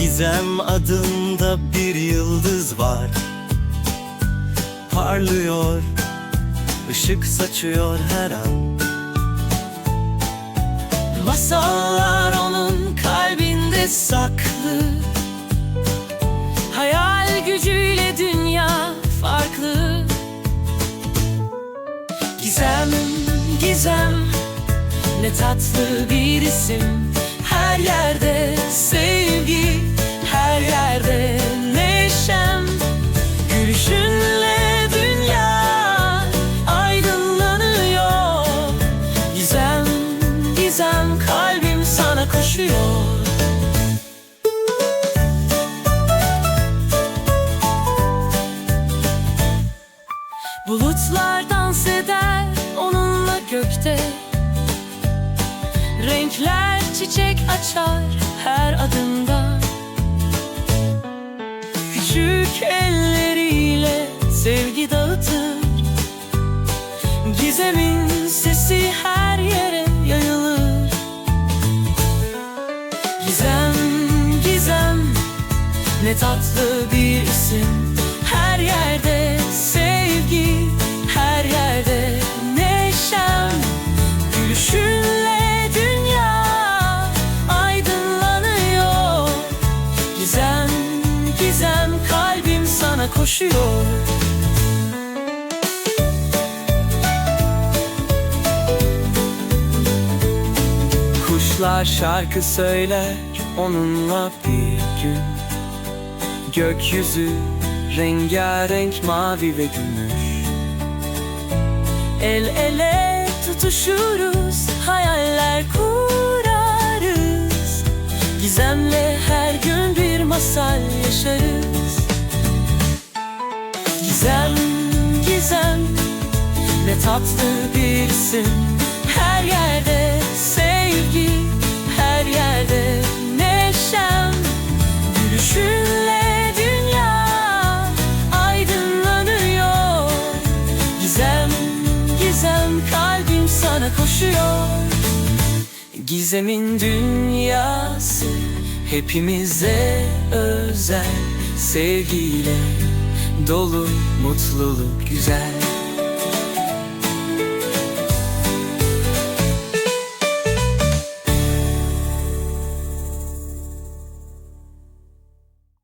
Gizem adında bir yıldız var. Parlıyor, ışık saçıyor her an. Masallar onun kalbinde saklı. Hayal gücüyle dünya farklı. Gizem, Gizem ne tatlı bir isim Her yerde sevgi Her yerde neşem. Gülüşünle dünya aydınlanıyor. Gizem, gizem kalbim sana koşuyor. Bulutlar dans eder onunla gökte çiçek açar her adımda. Küçük elleriyle sevgi dağıtır. Gizemin sesi her yere yayılır. Gizem, gizem ne tatlı bir isim. Her yerde koşuyor. Kuşlar şarkı söyler onunla bir gün. Gökyüzü rengarenk mavi ve gümüş. El ele tutuşuruz Hayaller kurarız. Gizemle her gün bir masal yaşarız Gizem, gizem Ne tatlı bir isim Her yerde sevgi Her yerde neşem. Gülüşünle dünya aydınlanıyor. Gizem, gizem kalbim sana koşuyor. Gizemin dünyası hepimize özel. Sevgiyle dolu mutluluk güzel